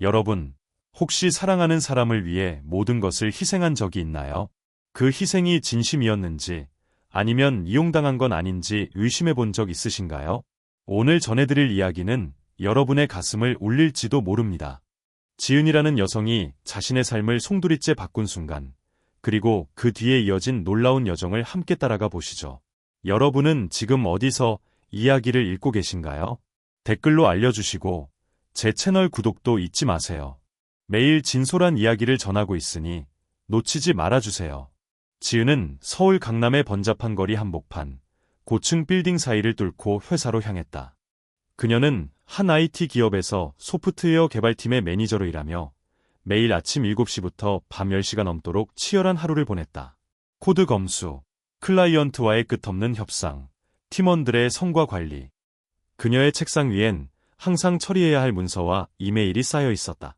여러분, 혹시 사랑하는 사람을 위해 모든 것을 희생한 적이 있나요? 그 희생이 진심이었는지 아니면 이용당한 건 아닌지 의심해 본 적 있으신가요? 오늘 전해드릴 이야기는 여러분의 가슴을 울릴지도 모릅니다. 지은이라는 여성이 자신의 삶을 송두리째 바꾼 순간, 그리고 그 뒤에 이어진 놀라운 여정을 함께 따라가 보시죠. 여러분은 지금 어디서 이야기를 읽고 계신가요? 댓글로 알려주시고 제 채널 구독도 잊지 마세요. 매일 진솔한 이야기를 전하고 있으니 놓치지 말아주세요. 지은은 서울 강남의 번잡한 거리 한복판, 고층 빌딩 사이를 뚫고 회사로 향했다. 그녀는 한 IT 기업에서 소프트웨어 개발팀의 매니저로 일하며 매일 아침 7시부터 밤 10시가 넘도록 치열한 하루를 보냈다. 코드 검수, 클라이언트와의 끝없는 협상, 팀원들의 성과 관리. 그녀의 책상 위엔 항상 처리해야 할 문서와 이메일이 쌓여 있었다.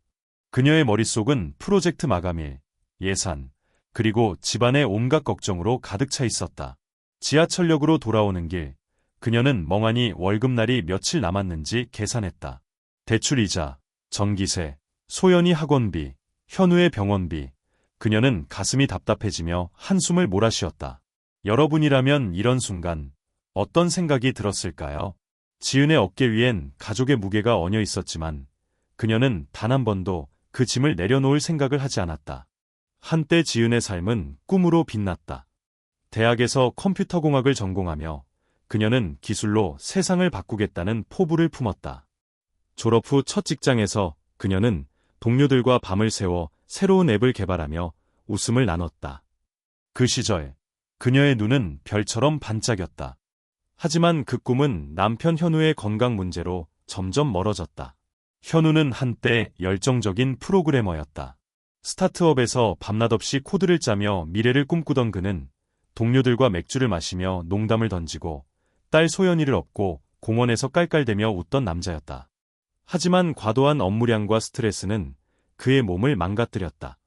그녀의 머릿속은 프로젝트 마감일, 예산, 그리고 집안의 온갖 걱정으로 가득 차 있었다. 지하철역으로 돌아오는 길, 그녀는 멍하니 월급날이 며칠 남았는지 계산했다. 대출이자, 전기세, 소연이 학원비, 현우의 병원비, 그녀는 가슴이 답답해지며 한숨을 몰아쉬었다. 여러분이라면 이런 순간 어떤 생각이 들었을까요? 지은의 어깨 위엔 가족의 무게가 얹어 있었지만 그녀는 단 한 번도 그 짐을 내려놓을 생각을 하지 않았다. 한때 지은의 삶은 꿈으로 빛났다. 대학에서 컴퓨터공학을 전공하며 그녀는 기술로 세상을 바꾸겠다는 포부를 품었다. 졸업 후 첫 직장에서 그녀는 동료들과 밤을 새워 새로운 앱을 개발하며 웃음을 나눴다. 그 시절 그녀의 눈은 별처럼 반짝였다. 하지만 그 꿈은 남편 현우의 건강 문제로 점점 멀어졌다. 현우는 한때 열정적인 프로그래머였다. 스타트업에서 밤낮 없이 코드를 짜며 미래를 꿈꾸던 그는 동료들과 맥주를 마시며 농담을 던지고 딸 소연이를 업고 공원에서 깔깔대며 웃던 남자였다. 하지만 과도한 업무량과 스트레스는 그의 몸을 망가뜨렸다.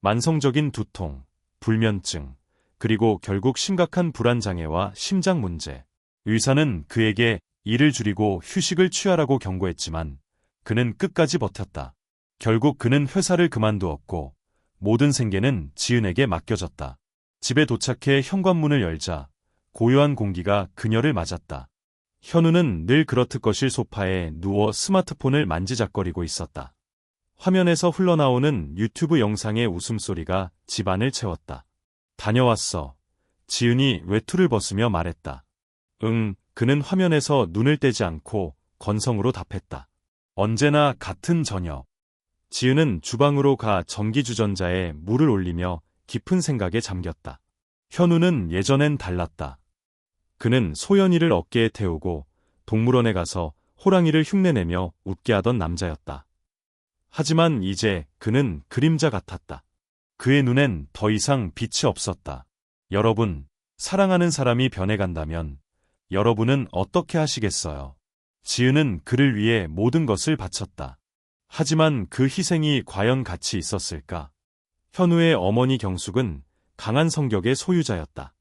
만성적인 두통, 불면증, 그리고 결국 심각한 불안장애와 심장 문제. 의사는 그에게 일을 줄이고 휴식을 취하라고 경고했지만 그는 끝까지 버텼다. 결국 그는 회사를 그만두었고 모든 생계는 지은에게 맡겨졌다. 집에 도착해 현관문을 열자 고요한 공기가 그녀를 맞았다. 현우는 늘 그렇듯 거실 소파에 누워 스마트폰을 만지작거리고 있었다. 화면에서 흘러나오는 유튜브 영상의 웃음소리가 집안을 채웠다. 다녀왔어. 지은이 외투를 벗으며 말했다. 응, 그는 화면에서 눈을 떼지 않고 건성으로 답했다. 언제나 같은 저녁. 지은은 주방으로 가 전기주전자에 물을 올리며 깊은 생각에 잠겼다. 현우는 예전엔 달랐다. 그는 소연이를 어깨에 태우고 동물원에 가서 호랑이를 흉내내며 웃게 하던 남자였다. 하지만 이제 그는 그림자 같았다. 그의 눈엔 더 이상 빛이 없었다. 여러분, 사랑하는 사람이 변해간다면 여러분은 어떻게 하시겠어요? 지은은 그를 위해 모든 것을 바쳤다. 하지만 그 희생이 과연 가치 있었을까? 현우의 어머니 경숙은 강한 성격의 소유자였다.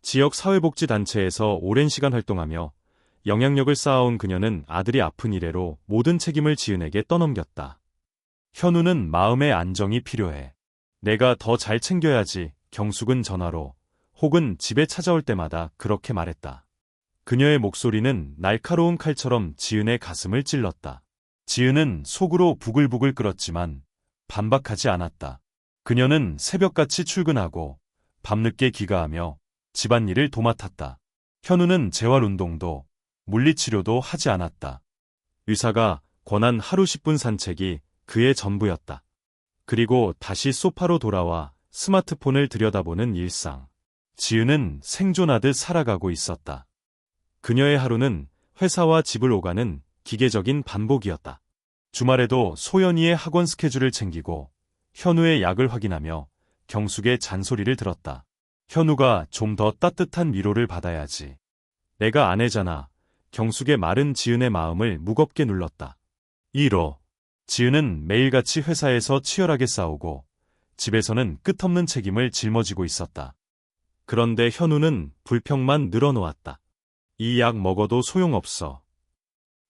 지역 사회복지단체에서 오랜 시간 활동하며 영향력을 쌓아온 그녀는 아들이 아픈 이래로 모든 책임을 지은에게 떠넘겼다. 현우는 마음의 안정이 필요해. 내가 더 잘 챙겨야지 경숙은 전화로 혹은 집에 찾아올 때마다 그렇게 말했다. 그녀의 목소리는 날카로운 칼처럼 지은의 가슴을 찔렀다. 지은은 속으로 부글부글 끓었지만 반박하지 않았다. 그녀는 새벽같이 출근하고 밤늦게 귀가하며 집안일을 도맡았다. 현우는 재활운동도 물리치료도 하지 않았다. 의사가 권한 하루 10분 산책이 그의 전부였다. 그리고 다시 소파로 돌아와 스마트폰을 들여다보는 일상. 지은은 생존하듯 살아가고 있었다. 그녀의 하루는 회사와 집을 오가는 기계적인 반복이었다. 주말에도 소연이의 학원 스케줄을 챙기고 현우의 약을 확인하며 경숙의 잔소리를 들었다. 현우가 좀 더 따뜻한 위로를 받아야지. 내가 아내잖아. 경숙의 마른 지은의 마음을 무겁게 눌렀다. 1호. 지은은 매일같이 회사에서 치열하게 싸우고 집에서는 끝없는 책임을 짊어지고 있었다. 그런데 현우는 불평만 늘어놓았다. 이 약 먹어도 소용없어.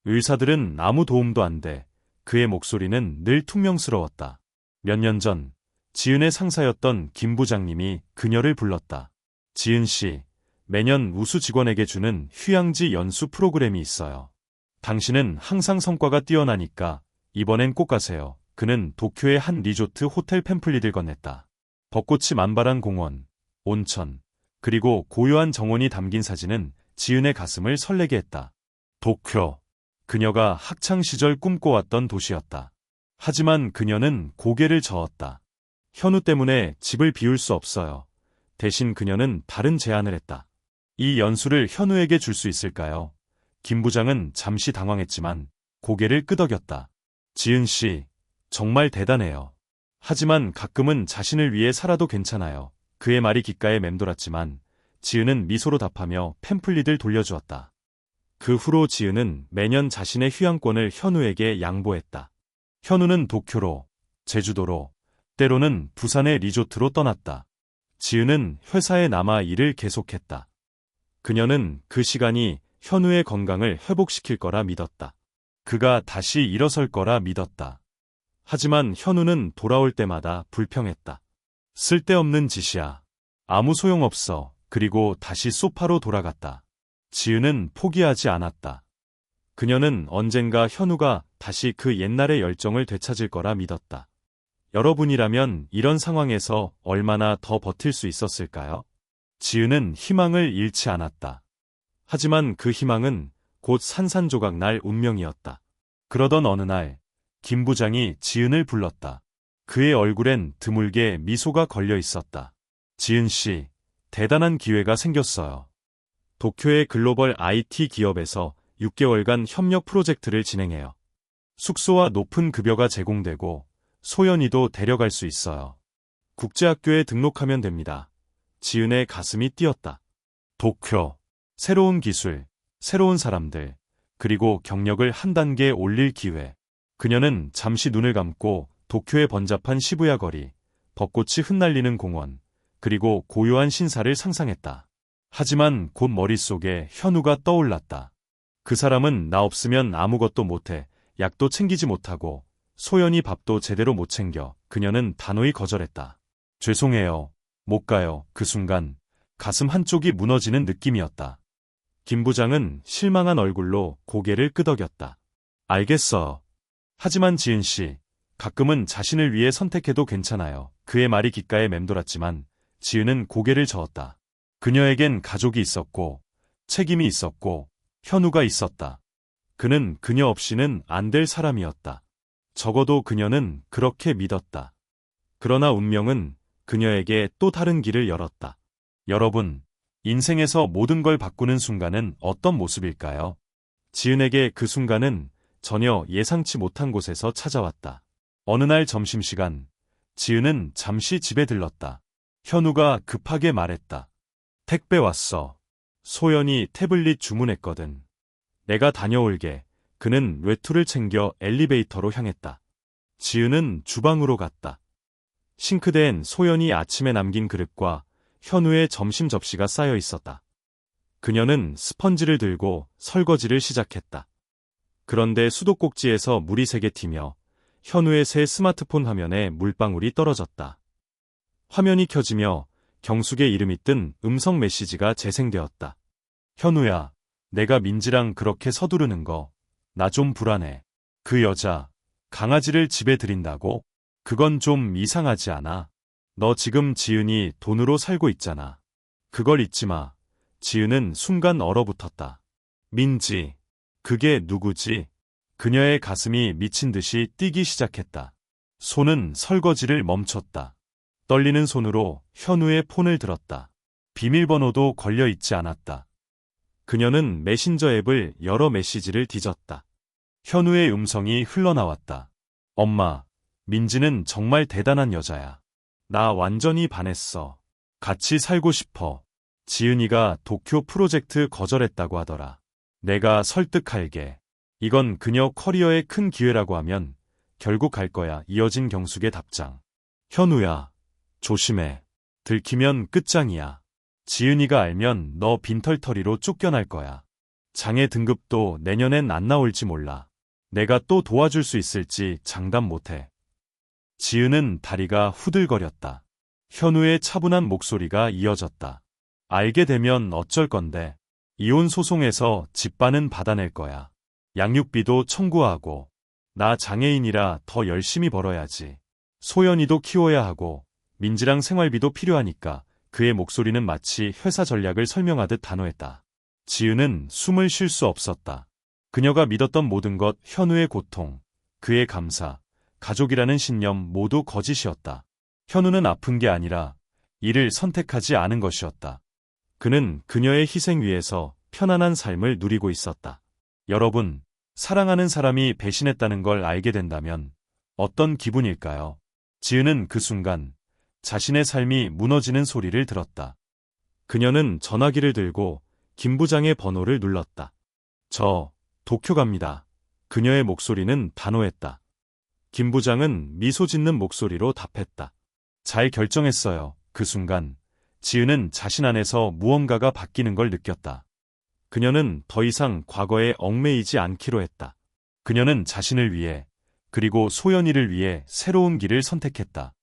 의사들은 아무 도움도 안 돼. 그의 목소리는 늘 퉁명스러웠다. 몇 년 전, 지은의 상사였던 김 부장님이 그녀를 불렀다. 지은 씨, 매년 우수 직원에게 주는 휴양지 연수 프로그램이 있어요. 당신은 항상 성과가 뛰어나니까 이번엔 꼭 가세요. 그는 도쿄의 한 리조트 호텔 팸플릿을 건넸다. 벚꽃이 만발한 공원, 온천, 그리고 고요한 정원이 담긴 사진은 지은의 가슴을 설레게 했다. 도쿄. 그녀가 학창 시절 꿈꿔왔던 도시였다. 하지만 그녀는 고개를 저었다. 현우 때문에 집을 비울 수 없어요. 대신 그녀는 다른 제안을 했다. 이 연수를 현우에게 줄 수 있을까요? 김 부장은 잠시 당황했지만 고개를 끄덕였다. 지은 씨, 정말 대단해요. 하지만 가끔은 자신을 위해 살아도 괜찮아요. 그의 말이 귓가에 맴돌았지만 지은은 미소로 답하며 팸플릿을 돌려주었다. 그 후로 지은은 매년 자신의 휴양권을 현우에게 양보했다. 현우는 도쿄로, 제주도로, 때로는 부산의 리조트로 떠났다. 지은은 회사에 남아 일을 계속했다. 그녀는 그 시간이 현우의 건강을 회복시킬 거라 믿었다. 그가 다시 일어설 거라 믿었다. 하지만 현우는 돌아올 때마다 불평했다. 쓸데없는 짓이야. 아무 소용없어. 그리고 다시 소파로 돌아갔다. 지은은 포기하지 않았다. 그녀는 언젠가 현우가 다시 그 옛날의 열정을 되찾을 거라 믿었다. 여러분이라면 이런 상황에서 얼마나 더 버틸 수 있었을까요? 지은은 희망을 잃지 않았다. 하지만 그 희망은 곧 산산조각 날 운명이었다. 그러던 어느 날, 김 부장이 지은을 불렀다. 그의 얼굴엔 드물게 미소가 걸려 있었다. 지은 씨, 대단한 기회가 생겼어요. 도쿄의 글로벌 IT 기업에서 6개월간 협력 프로젝트를 진행해요. 숙소와 높은 급여가 제공되고 소연이도 데려갈 수 있어요. 국제학교에 등록하면 됩니다. 지은의 가슴이 뛰었다. 도쿄. 새로운 기술, 새로운 사람들, 그리고 경력을 한 단계 올릴 기회. 그녀는 잠시 눈을 감고 도쿄의 번잡한 시부야 거리, 벚꽃이 흩날리는 공원, 그리고 고요한 신사를 상상했다. 하지만 곧 머릿속에 현우가 떠올랐다. 그 사람은 나 없으면 아무것도 못해, 약도 챙기지 못하고, 소연이 밥도 제대로 못 챙겨 그녀는 단호히 거절했다. 죄송해요. 못 가요. 그 순간 가슴 한쪽이 무너지는 느낌이었다. 김 부장은 실망한 얼굴로 고개를 끄덕였다. 알겠어. 하지만 지은 씨, 가끔은 자신을 위해 선택해도 괜찮아요. 그의 말이 귓가에 맴돌았지만 지은은 고개를 저었다. 그녀에겐 가족이 있었고 책임이 있었고 현우가 있었다. 그는 그녀 없이는 안 될 사람이었다. 적어도 그녀는 그렇게 믿었다. 그러나 운명은 그녀에게 또 다른 길을 열었다. 여러분, 인생에서 모든 걸 바꾸는 순간은 어떤 모습일까요? 지은에게 그 순간은 전혀 예상치 못한 곳에서 찾아왔다. 어느 날 점심시간, 지은은 잠시 집에 들렀다. 현우가 급하게 말했다. 택배 왔어. 소연이 태블릿 주문했거든. 내가 다녀올게. 그는 외투를 챙겨 엘리베이터로 향했다. 지은은 주방으로 갔다. 싱크대엔 소연이 아침에 남긴 그릇과 현우의 점심 접시가 쌓여 있었다. 그녀는 스펀지를 들고 설거지를 시작했다. 그런데 수도꼭지에서 물이 세게 튀며 현우의 새 스마트폰 화면에 물방울이 떨어졌다. 화면이 켜지며 경숙의 이름이 뜬 음성 메시지가 재생되었다. 현우야, 내가 민지랑 그렇게 서두르는 거 나 좀 불안해. 그 여자, 강아지를 집에 들인다고? 그건 좀 이상하지 않아? 너 지금 지은이 돈으로 살고 있잖아. 그걸 잊지 마. 지은은 순간 얼어붙었다. 민지. 그게 누구지? 그녀의 가슴이 미친 듯이 뛰기 시작했다. 손은 설거지를 멈췄다. 떨리는 손으로 현우의 폰을 들었다. 비밀번호도 걸려 있지 않았다. 그녀는 메신저 앱을 여러 메시지를 뒤졌다. 현우의 음성이 흘러나왔다. 엄마, 민지는 정말 대단한 여자야. 나 완전히 반했어. 같이 살고 싶어. 지은이가 도쿄 프로젝트 거절했다고 하더라. 내가 설득할게. 이건 그녀 커리어의 큰 기회라고 하면 결국 갈 거야. 이어진 경숙의 답장. 현우야, 조심해. 들키면 끝장이야. 지은이가 알면 너 빈털터리로 쫓겨날 거야. 장애 등급도 내년엔 안 나올지 몰라. 내가 또 도와줄 수 있을지 장담 못해. 지은은 다리가 후들거렸다. 현우의 차분한 목소리가 이어졌다. 알게 되면 어쩔 건데. 이혼 소송에서 집반은 받아낼 거야. 양육비도 청구하고. 나 장애인이라 더 열심히 벌어야지. 소연이도 키워야 하고. 민지랑 생활비도 필요하니까 그의 목소리는 마치 회사 전략을 설명하듯 단호했다. 지은은 숨을 쉴 수 없었다. 그녀가 믿었던 모든 것, 현우의 고통, 그의 감사, 가족이라는 신념 모두 거짓이었다. 현우는 아픈 게 아니라 이를 선택하지 않은 것이었다. 그는 그녀의 희생 위에서 편안한 삶을 누리고 있었다. 여러분, 사랑하는 사람이 배신했다는 걸 알게 된다면 어떤 기분일까요? 지은은 그 순간 자신의 삶이 무너지는 소리를 들었다. 그녀는 전화기를 들고 김 부장의 번호를 눌렀다. 저, 도쿄 갑니다. 그녀의 목소리는 단호했다. 김 부장은 미소 짓는 목소리로 답했다. 잘 결정했어요. 그 순간, 지은은 자신 안에서 무언가가 바뀌는 걸 느꼈다. 그녀는 더 이상 과거에 얽매이지 않기로 했다. 그녀는 자신을 위해, 그리고 소연이를 위해 새로운 길을 선택했다.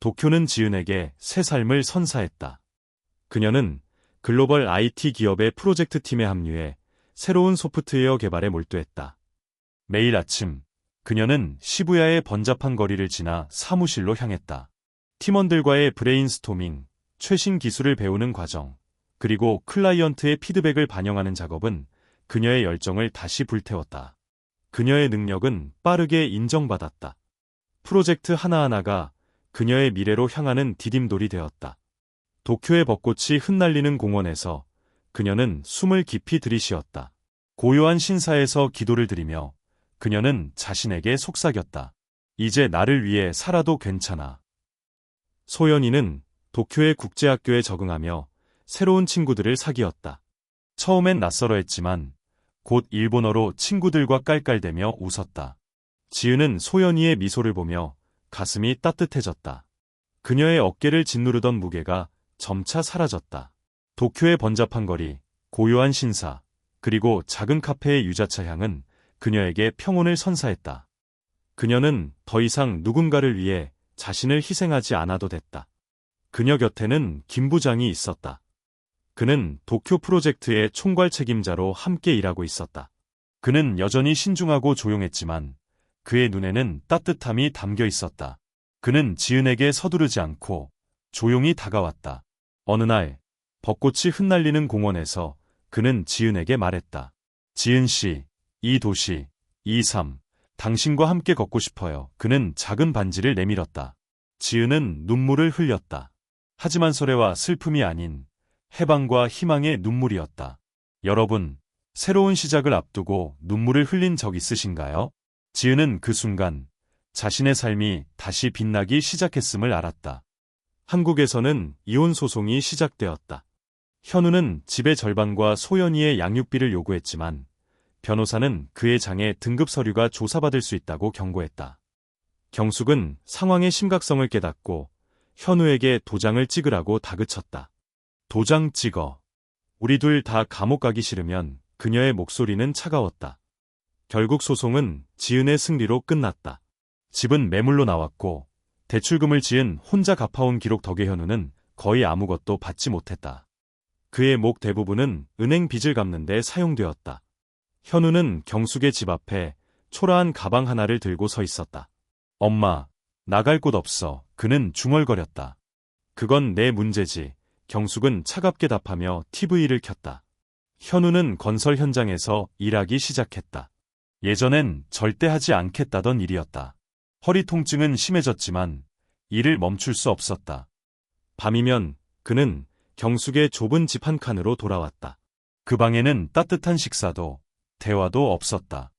도쿄는 지은에게 새 삶을 선사했다. 그녀는 글로벌 IT 기업의 프로젝트 팀에 합류해 새로운 소프트웨어 개발에 몰두했다. 매일 아침 그녀는 시부야의 번잡한 거리를 지나 사무실로 향했다. 팀원들과의 브레인스토밍, 최신 기술을 배우는 과정, 그리고 클라이언트의 피드백을 반영하는 작업은 그녀의 열정을 다시 불태웠다. 그녀의 능력은 빠르게 인정받았다. 프로젝트 하나하나가 그녀의 미래로 향하는 디딤돌이 되었다. 도쿄의 벚꽃이 흩날리는 공원에서 그녀는 숨을 깊이 들이쉬었다. 고요한 신사에서 기도를 드리며 그녀는 자신에게 속삭였다. 이제 나를 위해 살아도 괜찮아. 소연이는 도쿄의 국제학교에 적응하며 새로운 친구들을 사귀었다. 처음엔 낯설어 했지만 곧 일본어로 친구들과 깔깔대며 웃었다. 지은은 소연이의 미소를 보며 가슴이 따뜻해졌다. 그녀의 어깨를 짓누르던 무게가 점차 사라졌다. 도쿄의 번잡한 거리, 고요한 신사, 그리고 작은 카페의 유자차 향은 그녀에게 평온을 선사했다. 그녀는 더 이상 누군가를 위해 자신을 희생하지 않아도 됐다. 그녀 곁에는 김 부장이 있었다. 그는 도쿄 프로젝트의 총괄 책임자로 함께 일하고 있었다. 그는 여전히 신중하고 조용했지만 그의 눈에는 따뜻함이 담겨 있었다. 그는 지은에게 서두르지 않고 조용히 다가왔다. 어느 날 벚꽃이 흩날리는 공원에서 그는 지은에게 말했다. 지은 씨, 이 도시, 이 삶, 당신과 함께 걷고 싶어요. 그는 작은 반지를 내밀었다. 지은은 눈물을 흘렸다. 하지만 소래와 슬픔이 아닌 해방과 희망의 눈물이었다. 여러분, 새로운 시작을 앞두고 눈물을 흘린 적 있으신가요? 지은은 그 순간 자신의 삶이 다시 빛나기 시작했음을 알았다. 한국에서는 이혼 소송이 시작되었다. 현우는 집의 절반과 소연이의 양육비를 요구했지만 변호사는 그의 장애 등급 서류가 조사받을 수 있다고 경고했다. 경숙은 상황의 심각성을 깨닫고 현우에게 도장을 찍으라고 다그쳤다. 도장 찍어. 우리 둘 다 감옥 가기 싫으면 그녀의 목소리는 차가웠다. 결국 소송은 지은의 승리로 끝났다. 집은 매물로 나왔고 대출금을 지은 혼자 갚아온 기록 덕에 현우는 거의 아무것도 받지 못했다. 그의 목 대부분은 은행 빚을 갚는 데 사용되었다. 현우는 경숙의 집 앞에 초라한 가방 하나를 들고 서 있었다. 엄마, 나갈 곳 없어. 그는 중얼거렸다. 그건 내 문제지. 경숙은 차갑게 답하며 TV를 켰다. 현우는 건설 현장에서 일하기 시작했다. 예전엔 절대 하지 않겠다던 일이었다. 허리 통증은 심해졌지만 일을 멈출 수 없었다. 밤이면 그는 경숙의 좁은 집 한 칸으로 돌아왔다. 그 방에는 따뜻한 식사도 대화도 없었다.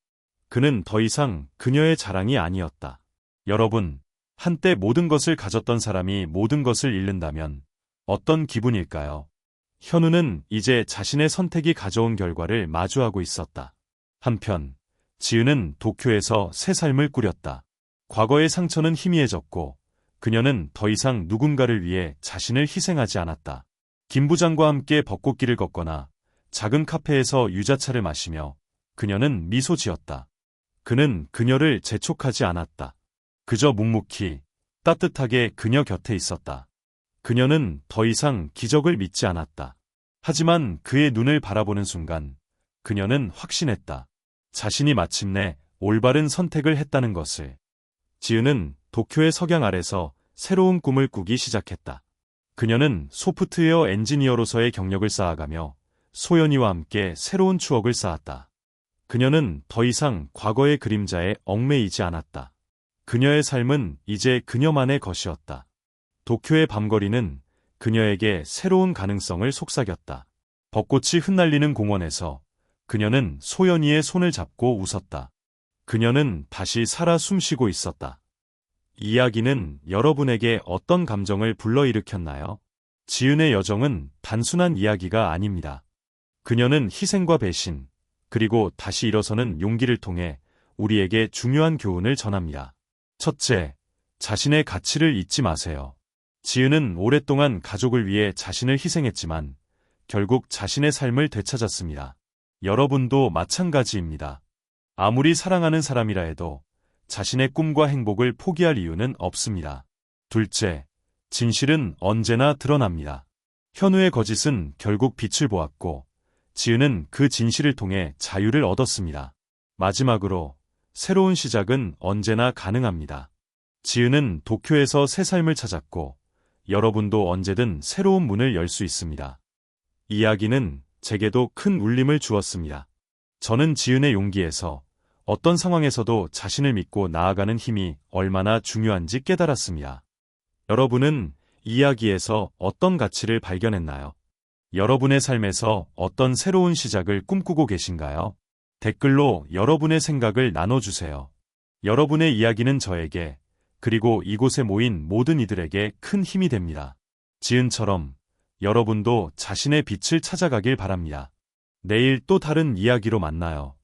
그는 더 이상 그녀의 자랑이 아니었다. 여러분, 한때 모든 것을 가졌던 사람이 모든 것을 잃는다면 어떤 기분일까요? 현우는 이제 자신의 선택이 가져온 결과를 마주하고 있었다. 한편, 지은은 도쿄에서 새 삶을 꾸렸다. 과거의 상처는 희미해졌고, 그녀는 더 이상 누군가를 위해 자신을 희생하지 않았다. 김 부장과 함께 벚꽃길을 걷거나 작은 카페에서 유자차를 마시며 그녀는 미소 지었다. 그는 그녀를 재촉하지 않았다. 그저 묵묵히 따뜻하게 그녀 곁에 있었다. 그녀는 더 이상 기적을 믿지 않았다. 하지만 그의 눈을 바라보는 순간 그녀는 확신했다. 자신이 마침내 올바른 선택을 했다는 것을. 지은은 도쿄의 석양 아래서 새로운 꿈을 꾸기 시작했다. 그녀는 소프트웨어 엔지니어로서의 경력을 쌓아가며 소연이와 함께 새로운 추억을 쌓았다. 그녀는 더 이상 과거의 그림자에 얽매이지 않았다. 그녀의 삶은 이제 그녀만의 것이었다. 도쿄의 밤거리는 그녀에게 새로운 가능성을 속삭였다. 벚꽃이 흩날리는 공원에서 그녀는 소연이의 손을 잡고 웃었다. 그녀는 다시 살아 숨쉬고 있었다. 이야기는 여러분에게 어떤 감정을 불러일으켰나요? 지은의 여정은 단순한 이야기가 아닙니다. 그녀는 희생과 배신, 그리고 다시 일어서는 용기를 통해 우리에게 중요한 교훈을 전합니다. 첫째, 자신의 가치를 잊지 마세요. 지은은 오랫동안 가족을 위해 자신을 희생했지만 결국 자신의 삶을 되찾았습니다. 여러분도 마찬가지입니다. 아무리 사랑하는 사람이라 해도 자신의 꿈과 행복을 포기할 이유는 없습니다. 둘째, 진실은 언제나 드러납니다. 현우의 거짓은 결국 빛을 보았고, 지은은 그 진실을 통해 자유를 얻었습니다. 마지막으로, 새로운 시작은 언제나 가능합니다. 지은은 도쿄에서 새 삶을 찾았고, 여러분도 언제든 새로운 문을 열 수 있습니다. 이야기는 제게도 큰 울림을 주었습니다. 저는 지은의 용기에서 어떤 상황에서도 자신을 믿고 나아가는 힘이 얼마나 중요한지 깨달았습니다. 여러분은 이야기에서 어떤 가치를 발견했나요? 여러분의 삶에서 어떤 새로운 시작을 꿈꾸고 계신가요? 댓글로 여러분의 생각을 나눠주세요. 여러분의 이야기는 저에게 그리고 이곳에 모인 모든 이들에게 큰 힘이 됩니다. 지은처럼 여러분도 자신의 빛을 찾아가길 바랍니다. 내일 또 다른 이야기로 만나요.